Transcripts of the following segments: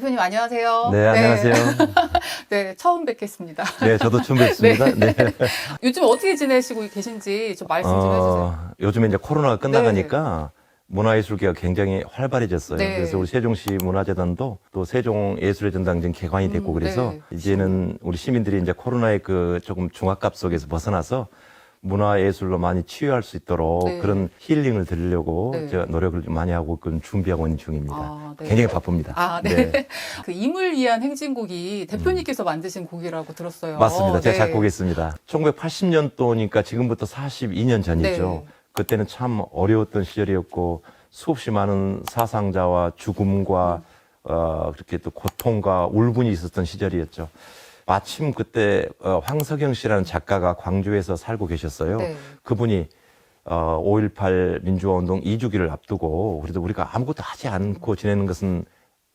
대표님 안녕하세요. 네, 안녕하세요. 네, 처음 뵙겠습니다. 네, 저도 처음 뵙습니다. 네. 요즘 어떻게 지내시고 계신지 좀 말씀 좀 해주세요. 어, 요즘에 이제 코로나가 끝나가니까 문화예술계가 굉장히 활발해졌어요. 네. 그래서 우리 세종시 문화재단도 또 세종예술의 전당 지금 개관이 됐고 음, 그래서 네. 이제는 우리 시민들이 이제 코로나의 그 조금 중압감 속에서 벗어나서 문화예술로 많이 치유할 수 있도록 네. 그런 힐링을 드리려고 네. 제가 노력을 좀 많이 하고 그 준비하고 있는 중입니다. 아, 네. 굉장히 바쁩니다. 아, 네. 그 임을 위한 행진곡이 대표님께서 만드신 곡이라고 들었어요. 맞습니다. 제가 네. 작곡했습니다. 1980년도니까 지금부터 42년 전이죠. 네. 그때는 참 어려웠던 시절이었고 수없이 많은 사상자와 죽음과 어, 그렇게 또 고통과 울분이 있었던 시절이었죠. 마침 그때 어, 황석영 씨라는 작가가 광주에서 살고 계셨어요. 네. 그분이 어, 5.18 민주화 운동 2주기를 앞두고 그래도 우리가 아무것도 하지 않고 지내는 것은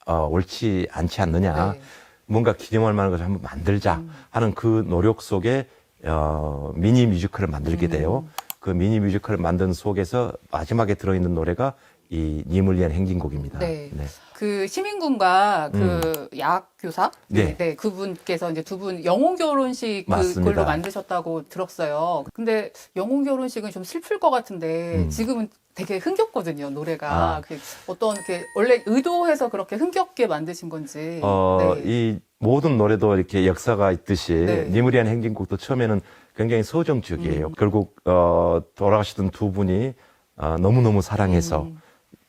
어, 옳지 않지 않느냐. 네. 뭔가 기념할 만한 것을 한번 만들자 하는 그 노력 속에 어, 미니 뮤지컬을 만들게 돼요. 그 미니 뮤지컬을 만든 속에서 마지막에 들어있는 노래가 이 님을 위한 행진곡입니다. 네. 그 시민군과 그 약교사 네. 네, 그분께서 이제 두 분 영혼 결혼식 맞습니다. 그걸로 만드셨다고 들었어요. 근데 영혼 결혼식은 좀 슬플 것 같은데 음. 지금은 되게 흥겹거든요 노래가 아. 그 어떤 그 원래 의도해서 그렇게 흥겹게 만드신 건지. 어, 네. 이 모든 노래도 이렇게 역사가 있듯이 네. 님을 위한 행진곡도 처음에는 굉장히 서정적이에요. 음. 결국 어, 돌아가시던 두 분이 어, 너무너무 사랑해서 음.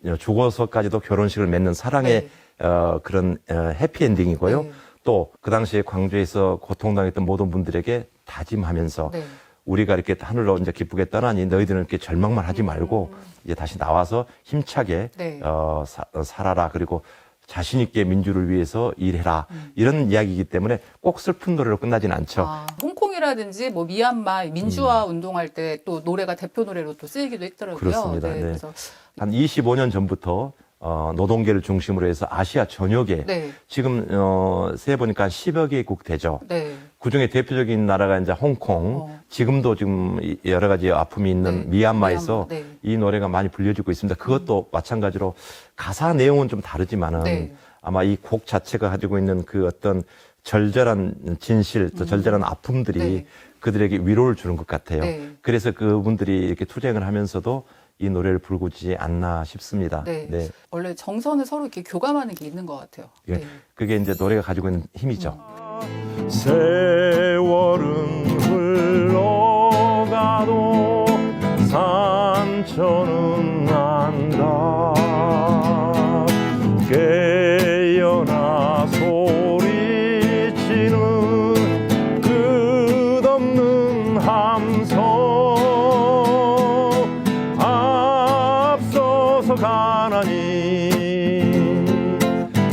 어, 죽어서까지도 결혼식을 맺는 사랑의 어, 그런 어, 해피엔딩이고요. 네. 또그 당시에 광주에서 고통당했던 모든 분들에게 다짐하면서 네. 우리가 이렇게 하늘로 이제 기쁘게 떠나니 너희들은 이렇게 절망만 하지 말고 음. 이제 다시 나와서 힘차게 네. 어, 사, 어, 살아라 그리고 자신 있게 민주를 위해서 일해라 음. 이런 이야기이기 때문에 꼭 슬픈 노래로 끝나진 않죠. 아, 홍콩이라든지 뭐 미얀마 민주화 운동할 때 또 노래가 대표 노래로 또 쓰이기도 했더라고요. 음. 그렇습니다. 네. 그래서 한 25년 전부터 어, 노동계를 중심으로 해서 아시아 전역에 네. 지금 어, 세 보니까 한 10여 개국 되죠. 네. 그 중에 대표적인 나라가 이제 홍콩, 어. 지금도 지금 이- 여러 가지 아픔이 있는 네. 미얀마에서 미얀마, 네. 이 노래가 많이 불려지고 있습니다. 그것도 마찬가지로 가사 내용은 좀 다르지만은 네. 아마 이 곡 자체가 가지고 있는 그 어떤 절절한 진실, 또 절절한 아픔들이 음. 네. 그들에게 위로를 주는 것 같아요. 네. 그래서 그분들이 이렇게 투쟁을 하면서도 이 노래를 부르고지 않나 싶습니다. 네. 원래 정서는 서로 이렇게 교감하는 게 있는 것 같아요. 예, 네. 그게 이제 노래가 가지고 있는 힘이죠. 세월은 흘러가도 산천은 앞서서 가나니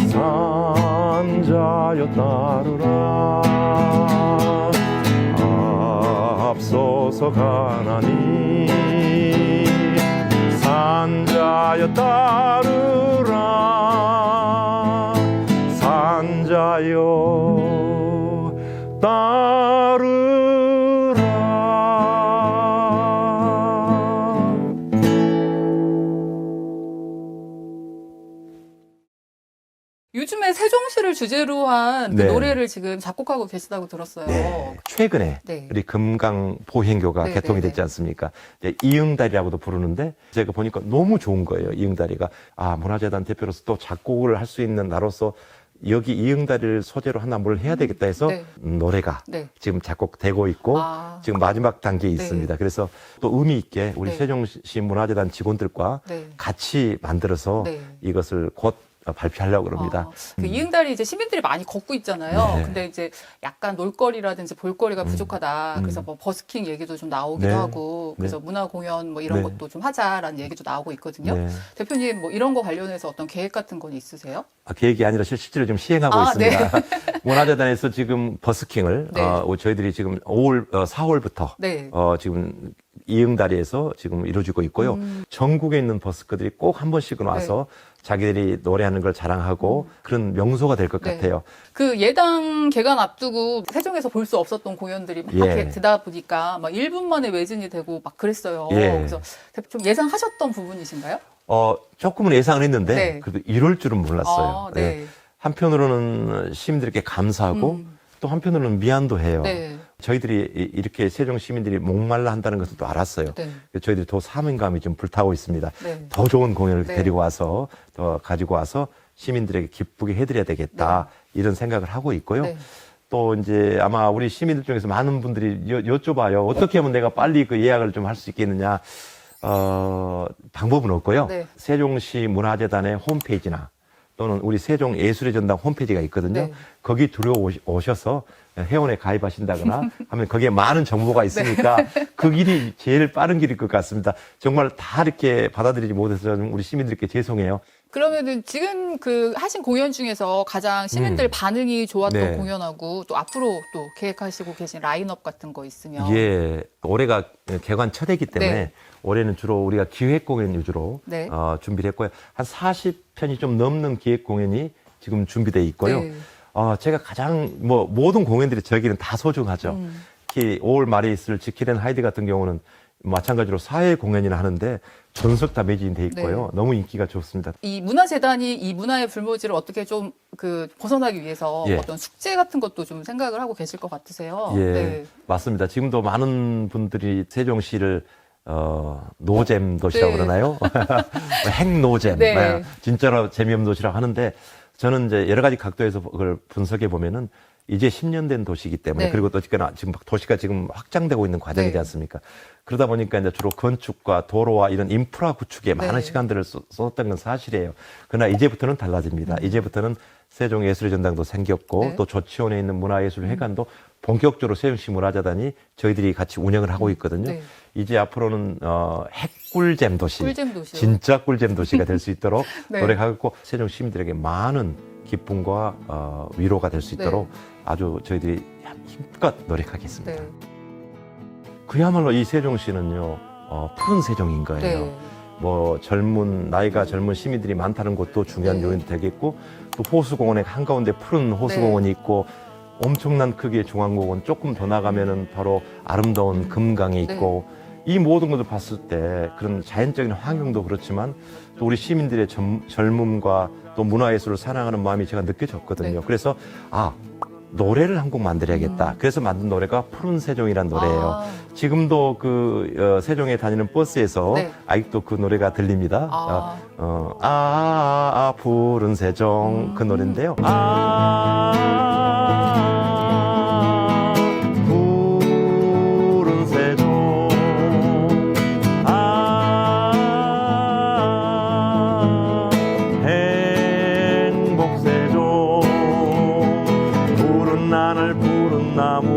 산자여 따르라. 앞서서 가나니 산자여 따르라. 산자여 따르라 주제로 한그 네. 노래를 지금 작곡하고 계시다고 들었어요. 네. 최근에 네. 우리 금강 보행교가 네, 개통이 네, 됐지 않습니까? 이제 이응달이라고도 부르는데 제가 보니까 너무 좋은 거예요. 이응달이가 아 문화재단 대표로서 또 작곡을 할 수 있는 나로서 여기 이응달이를 소재로 하나 뭘 해야 되겠다 해서 네. 음, 노래가 네. 지금 작곡되고 있고 아. 지금 마지막 단계에 네. 있습니다. 그래서 또 의미 있게 우리 네. 세종시 문화재단 직원들과 네. 같이 만들어서 네. 이것을 곧 발표하려고 그럽니다. 아, 그 이응달이 이제 시민들이 많이 걷고 있잖아요. 네. 근데 이제 약간 놀거리라든지 볼거리가 부족하다. 그래서 뭐 버스킹 얘기도 좀 나오기도 네. 하고, 그래서 문화 공연 뭐 이런 네. 것도 좀 하자라는 얘기도 나오고 있거든요. 네. 대표님 뭐 이런 거 관련해서 어떤 계획 같은 건 있으세요? 아, 계획이 아니라 실- 실제로 좀 시행하고 아, 있습니다. 문화재단에서 지금 버스킹을 네. 어, 저희들이 지금 5월, 어, 4월부터 네. 어, 지금 이응다리에서 지금 이루어지고 있고요. 음. 전국에 있는 버스커들이 꼭 한 번씩은 와서 자기들이 노래하는 걸 자랑하고 그런 명소가 될것 네. 같아요. 그 예당 개관 앞두고 세종에서 볼 수 없었던 공연들이 막 예. 이렇게 되다 보니까 막 1분 만에 매진이 되고 막 그랬어요. 예. 그래서 좀 예상하셨던 부분이신가요? 어, 조금은 예상을 했는데 네. 그래도 이럴 줄은 몰랐어요. 아, 네. 한편으로는 시민들에게 감사하고 음. 또 한편으로는 미안도 해요. 네. 저희들이 이- 이렇게 세종 시민들이 목말라 한다는 것을 또 알았어요. 네. 그래서 저희들이 더 사명감이 좀 불타고 있습니다. 네. 더 좋은 공연을 네. 데리고 와서 더 가지고 와서 시민들에게 기쁘게 해드려야 되겠다 이런 생각을 하고 있고요. 네. 또 이제 아마 우리 시민들 중에서 많은 분들이 여, 여쭤봐요. 어떻게 하면 내가 빨리 그 예약을 좀 할 수 있겠느냐. 어, 방법은 없고요. 네. 세종시 문화재단의 홈페이지나 또는 우리 세종예술의 전당 홈페이지가 있거든요. 네. 거기 들어오셔서 회원에 가입하신다거나 하면 거기에 많은 정보가 있으니까 네. 그 길이 제일 빠른 길일 것 같습니다. 정말 다 이렇게 받아들이지 못해서 좀 우리 시민들께 죄송해요. 그러면은 지금 그 하신 공연 중에서 가장 시민들 음. 반응이 좋았던 네. 공연하고 또 앞으로 또 계획하시고 계신 라인업 같은 거 있으면 예, 올해가 개관 첫 해이기 때문에 네. 올해는 주로 우리가 기획 공연 위주로 네. 어, 준비를 했고요. 한 40편이 좀 넘는 기획 공연이 지금 준비돼 있고요. 네. 어, 제가 가장 뭐 모든 공연들이 저에게는 다 소중하죠. 음. 특히 5월 말에 있을 지킬앤 하이드 같은 경우는 마찬가지로 사회 공연이나 하는데 전석 다 매진돼 있고요. 네. 너무 인기가 좋습니다. 이 문화재단이 이 문화의 불모지를 어떻게 좀 그 벗어나기 위해서 예. 어떤 숙제 같은 것도 좀 생각을 하고 계실 것 같으세요. 예, 네. 맞습니다. 지금도 많은 분들이 세종시를 어, 노잼 도시라고 네. 그러나요? 핵노잼. 네. 네, 진짜로 재미없는 도시라고 하는데 저는 이제 여러 가지 각도에서 그걸 분석해 보면은 이제 10년 된 도시이기 때문에 네. 그리고 또 지금 도시가 지금 확장되고 있는 과정이지 네. 않습니까? 그러다 보니까 이제 주로 건축과 도로와 이런 인프라 구축에 많은 네. 시간들을 쏟- 쏟았던 건 사실이에요. 그러나 이제부터는 달라집니다. 이제부터는 세종예술의 전당도 생겼고 음. 네. 또 조치원에 있는 문화예술회관도 본격적으로 세종시 문화재단이 저희들이 같이 운영을 하고 있거든요. 네. 이제 앞으로는 어, 핵꿀잼 도시, 꿀잼. 진짜 꿀잼 도시가 될 수 있도록 네. 노력하고 세종 시민들에게 많은 기쁨과 어, 위로가 될수 네. 있도록 아주 저희들이 힘껏 노력하겠습니다. 네. 그야말로 이 세종시는요 어, 푸른 세종인 거예요. 네. 뭐 젊은 나이가 젊은 시민들이 많다는 것도 중요한 네. 요인이 되겠고 또 호수공원의 한가운데 푸른 호수공원이 있고 엄청난 크기의 중앙공원 조금 더 나가면은 바로 아름다운 금강이 네. 있고 이 모든 것을 봤을 때 그런 자연적인 환경도 그렇지만 또 우리 시민들의 젊, 젊음과 또 문화예술을 사랑하는 마음이 제가 느껴졌거든요. 네. 그래서 아 노래를 한 곡 만들어야겠다. 그래서 만든 노래가 푸른 세종이란 노래예요. 음. 아, 지금도 그 어, 세종에 다니는 버스에서 네. 아직도 그 노래가 들립니다. 아. 어, 어, 아, 아, 아, 푸른 세종 그 음. 노래인데요. 아,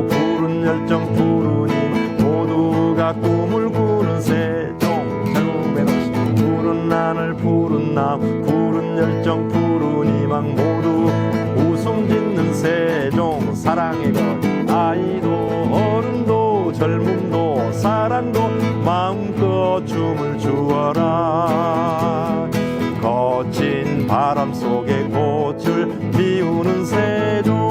푸른 열정, 힘. 모두가 꿈을 꾸는 세종. 젊음의 도시. 푸른 하늘, 푸른 나무, 푸른 열정, 희망. 모두 웃음 짓는 세종. 사랑의 것. 아이도 어른도 젊음도 사랑도 마음껏 춤을 추어라. 거친 바람 속에 꽃을 피우는 세종.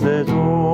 푸른